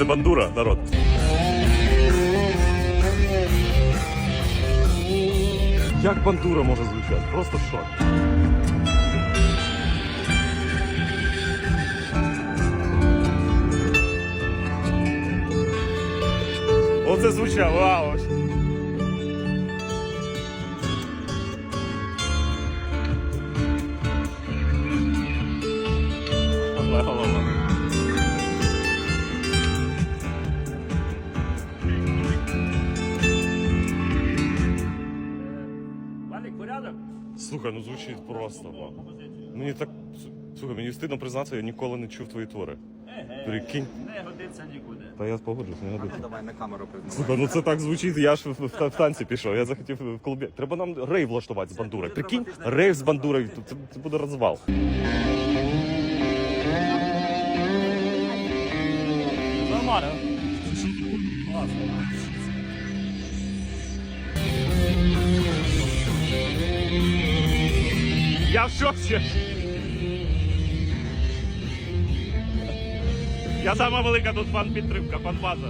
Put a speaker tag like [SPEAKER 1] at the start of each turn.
[SPEAKER 1] Це бандура, народ. Як бандура може звучати? Просто шок. Оце звучало, вау! Одна голова.
[SPEAKER 2] Порядок?
[SPEAKER 1] Слухай, ну звучить просто. Мені так. Слухай, мені стидно признатися, я ніколи не чув твої твори. Прикинь.
[SPEAKER 2] Не годиться нікуди.
[SPEAKER 1] Та я погоджусь, не годиться.
[SPEAKER 3] Давай на камеру признавай.
[SPEAKER 1] Слухай, ну це так звучить, я ж в, в, в танці пішов. Я захотів в клубі. Треба нам рейв влаштувати з бандурою. Прикинь, рейв з бандурою, це, це буде розвал.
[SPEAKER 2] Нормально.
[SPEAKER 1] Я в шоці. Я сама велика тут фан підтримка, фан база.